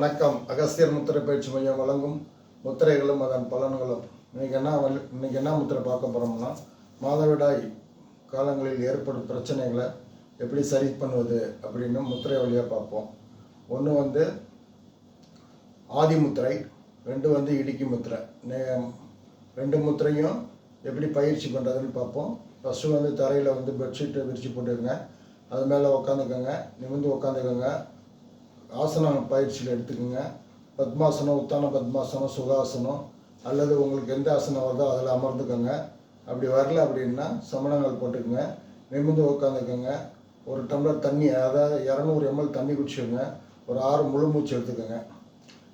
வணக்கம். அகஸ்தியர் முத்திரை பயிற்சி மையம் வழங்கும் முத்திரைகளும் அதன் பலன்களும். இன்னைக்கு என்ன வல் இன்னைக்கு என்ன முத்திரை பார்க்க போகிறோம்னா மாதவிடாய் காலங்களில் ஏற்படும் பிரச்சனைகளை எப்படி சரி பண்ணுவது அப்படின்னு முத்திரை வழியாக பார்ப்போம். ஒன்று வந்து ஆதி முத்திரை ரெண்டு வந்து இடுக்கி முத்திரை. நே- ரெண்டு முத்திரையும் எப்படி பயிற்சி பண்ணுறதுன்னு பார்ப்போம். ஃபஸ்ட்டு வந்து தரையில் வந்து பெட்ஷீட்டை விரித்து போட்டுக்கோங்க. அது மேலே உட்காந்துக்கோங்க நிமிர்ந்து உட்காந்துக்கோங்க ஆசனம் பயிற்சியில் எடுத்துக்கோங்க. பத்மாசனம் உத்தான பத்மாசனம் சுகாசனம். அல்லது உங்களுக்கு எந்த ஆசனம் வருதோ அதில் அமர்ந்துக்கோங்க. அப்படி வரல அப்படின்னா சமணங்கள் போட்டுக்கோங்க. நிமிர்ந்து உட்காந்துக்கோங்க ஒரு டம்ளர் தண்ணி அதாவது இரநூறு எம்எல் தண்ணி குடிச்சுக்கோங்க. ஒரு ஆறு முழு மூச்சு எடுத்துக்கோங்க.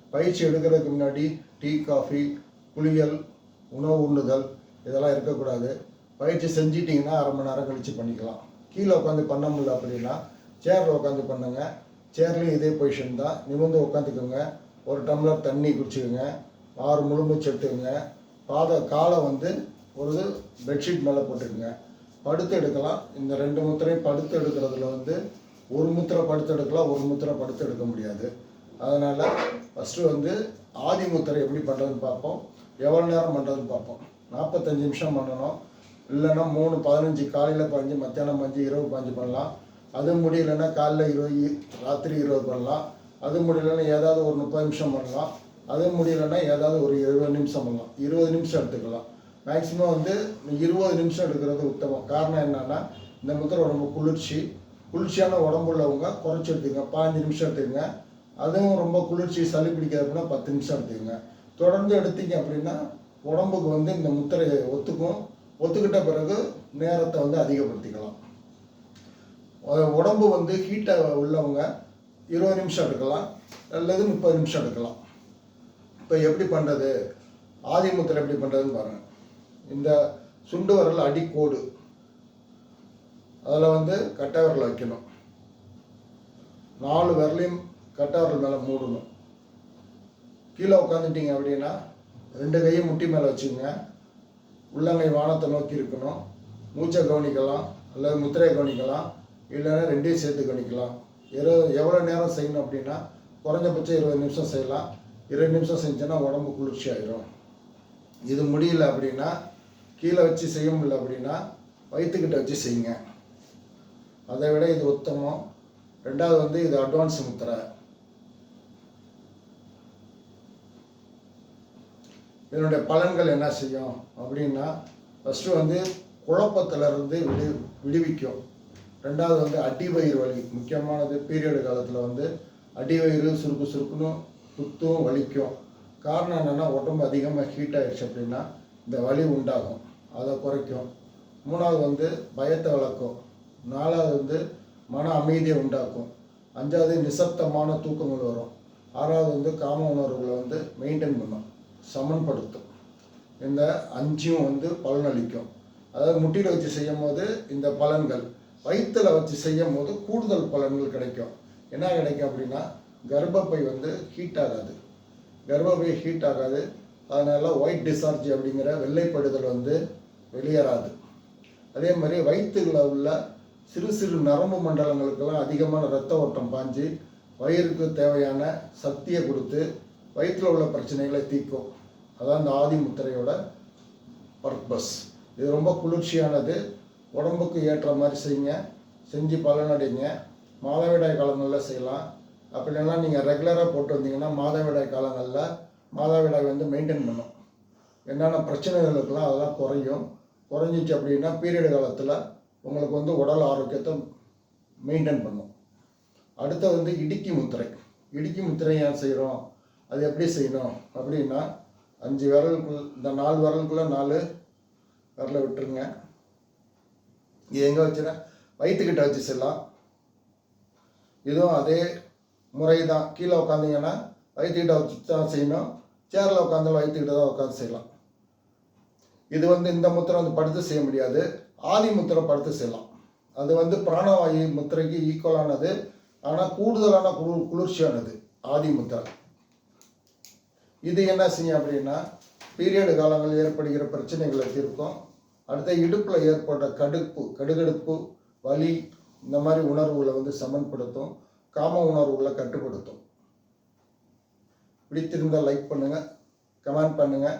பயிற்சி எடுக்கிறதுக்கு முன்னாடி டீ காஃபி குளியல் உணவு உண்ணுதல் இதெல்லாம் இருக்கக்கூடாது. பயிற்சி செஞ்சிட்டிங்கன்னா அரை மணி நேரம் கழித்து பண்ணிக்கலாம். கீழே உட்காந்து பண்ண முடியல அப்படின்னா சேரில் உட்காந்து பண்ணுங்க. சேர்லேயும் இதே பொசிஷன் தான். நிமிர்ந்து உட்காந்துக்கோங்க ஒரு டம்ளர் தண்ணி குடிச்சுக்கோங்க. ஆறு முழுமூச்சு எடுத்துக்கோங்க பாத காலை வந்து ஒரு பெட்ஷீட் மேலே போட்டுக்கோங்க. படுத்து எடுக்கலாம். இந்த ரெண்டு முத்திரையும் படுத்து எடுக்கிறதுல வந்து ஒரு முத்திரை படுத்து எடுக்கலாம். ஒரு முத்திரை படுத்து எடுக்க முடியாது. அதனால் ஃபஸ்ட்டு வந்து ஆதி முத்திரை எப்படி பண்ணுறதுன்னு பார்ப்போம். எவ்வளோ நேரம் பண்ணுறதுன்னு பார்ப்போம். நாற்பத்தஞ்சு நிமிஷம் பண்ணணும். இல்லைன்னா மூணு பதினஞ்சு காலையில் பதினஞ்சு மத்தியானம் பஞ்சு இரவு பாஞ்சு பண்ணலாம். அது முடியலன்னா காலைல இருபது ராத்திரி இருபது பண்ணலாம். அது முடியலன்னா ஏதாவது ஒரு முப்பது நிமிஷம் பண்ணலாம். அது முடியலன்னா ஏதாவது ஒரு இருபது நிமிஷம் பண்ணலாம். இருபது நிமிஷம் எடுத்துக்கலாம். மேக்ஸிமம் வந்து இருபது நிமிஷம் எடுக்கிறது உத்தமம். காரணம் என்னென்னா இந்த முத்திரை ரொம்ப குளிர்ச்சி. குளிர்ச்சியான உடம்புள்ளவங்க குறைச்சி எடுத்துங்க. பாஞ்சு நிமிஷம் எடுத்துக்கோங்க அதுவும் ரொம்ப குளிர்ச்சி சளி பிடிக்காது அப்படின்னா பத்து நிமிஷம் எடுத்துக்கோங்க தொடர்ந்து எடுத்தீங்க அப்படின்னா உடம்புக்கு வந்து இந்த முத்திரை ஒத்துக்கும். ஒத்துக்கிட்ட பிறகு நேரத்தை வந்து அதிகப்படுத்திக்கலாம். உடம்பு வந்து ஹீட்டாக உள்ளவங்க இருபது நிமிஷம் எடுக்கலாம் அல்லது முப்பது நிமிஷம் எடுக்கலாம். இப்போ எப்படி பண்ணுறது ஆதிமுத்தில் எப்படி பண்ணுறதுன்னு பாருங்கள் இந்த சுண்டு வரல் அடிக்கோடு. அதில் வந்து கட்டை விரல் வைக்கணும். நாலு விரலையும் கட்டை விரல் மேலே மூடணும். கீழே உட்காந்துட்டீங்க அப்படின்னா ரெண்டு கையும் முட்டி மேலே வச்சுக்கோங்க உள்ளங்கை வானத்தை நோக்கி இருக்கணும். மூச்சை கவனிக்கலாம் அல்லது முத்திரையை கவனிக்கலாம். இல்லைன்னா ரெண்டையும் சேர்த்து கணிக்கலாம். இரு எவ்வளோ நேரம் செய்யணும் அப்படின்னா குறைஞ்சபட்சம் இருபது நிமிஷம் செய்யலாம். இருபது நிமிஷம் செஞ்சோன்னா உடம்பு குளிர்ச்சி ஆகிரும் இது முடியல அப்படின்னா கீழே வச்சு செய்ய முடியல அப்படின்னா வயிற்றுக்கிட்ட வச்சு செய்யுங்க. அதை விட இது உத்தமம். ரெண்டாவது வந்து இது அட்வான்ஸ் முத்திரை. இதனுடைய பலன்கள் என்ன செய்யும் அப்படின்னா ஃபஸ்ட்டு வந்து குழப்பத்துல இருந்து விடு விடுவிக்கும். ரெண்டாவது வந்து அடிவயிறு வலி. முக்கியமானது பீரியடு காலத்தில் வந்து அடிவயிறு சுருக்கு சுருக்குன்னு குத்தும் வலிக்கும். காரணம் என்னென்னா உடம்பு அதிகமாக ஹீட் ஆகிடுச்சு அப்படின்னா இந்த வலி உண்டாகும். அதை குறைக்கும். மூணாவது வந்து பயத்தை வளர்க்கும். நாலாவது வந்து மன அமைதியை உண்டாக்கும். அஞ்சாவது நிசப்தமான தூக்கங்கள் வரும். ஆறாவது வந்து காம உணர்வுகளை வந்து மெயின்டைன் பண்ணும். சமன்படுத்தும். இந்த அஞ்சும் வந்து பலனளிக்கும். அதாவது முட்டியில் வச்சு செய்யும் போது இந்த பலன்கள் வயிற்றில் வச்சு செய்யும் போது கூடுதல் பலன்கள் கிடைக்கும். என்ன கிடைக்கும் அப்படின்னா கர்ப்பப்பை வந்து ஹீட் ஆகாது. கர்ப்பப்பை ஹீட் ஆகாது. அதனால் ஒயிட் டிசார்ஜ் அப்படிங்கிற வெள்ளைப்படுதல் வந்து வெளியேறாது. அதே மாதிரி வயிற்றுல உள்ள சிறு சிறு நரம்பு மண்டலங்களுக்கெல்லாம் அதிகமான இரத்த ஓட்டம் பாஞ்சு வயிறுக்கு தேவையான சக்தியை கொடுத்து வயிற்றில் உள்ள பிரச்சனைகளை தீர்க்கும். அதான் இந்த ஆதி முத்திரையோட பர்பஸ் இது ரொம்ப குளிர்ச்சியானது. உடம்புக்கு ஏற்ற மாதிரி செய்யுங்க. செஞ்சு பலனடைங்க மாதவிடாய் காலங்களில் செய்யலாம். அப்படி இல்லைன்னா நீங்கள் ரெகுலராக போட்டு வந்தீங்கன்னா மாதவிடாய் காலங்களில் மாதவிடாய் வந்து மெயின்டைன் பண்ணும். என்னென்ன பிரச்சனைகள் இருக்கலாம் அதெல்லாம் குறையும். குறைஞ்சிச்சு அப்படின்னா பீரியட் காலத்தில் உங்களுக்கு வந்து உடல் ஆரோக்கியத்தை மெயின்டைன் பண்ணும். அடுத்து வந்து இடுக்கி முத்திரை. இடுக்கி முத்திரை ஏன் செய்கிறோம் அது எப்படி செய்யணும்? அப்படின்னா அஞ்சு விரலுக்குள் இந்த நாலு விரலுக்குள்ளே நாலு விரலை விட்டுருங்க. இது எங்கே வச்சுன்னா வயிற்றுக்கிட்ட வச்சு செல்லலாம். இதுவும் அதே முறை தான் கீழே உட்காந்தீங்கன்னா வயிற்றுக்கிட்ட வச்சு தான் செய்யணும் சேரில் உட்காந்தாலும் வயிற்றுக்கிட்ட தான் உட்காந்து செய்யலாம். இது வந்து இந்த முத்திரை வந்து படுத்து செய்ய முடியாது. ஆதி முத்திரை படுத்து செய்யலாம். அது வந்து பிராணவாயு முத்திரைக்கு ஈக்குவலானது ஆனால் கூடுதலான குளிர் குளிர்ச்சியானது ஆதி முத்திரை. இது என்ன செய்யும் அப்படின்னா பீரியடு காலங்களில் ஏற்படுகிற பிரச்சனைகளை தீர்க்கும். அடுத்த இடுப்பில் ஏற்பட்ட கடுப்பு கடுகடுப்பு வலி இந்த மாதிரி உணர்வுகளை வந்து சமன்படுத்தும் காம உணர்வுகளை கட்டுப்படுத்தும். பிடித்திருந்தால் லைக் பண்ணுங்கள் கமெண்ட் பண்ணுங்கள்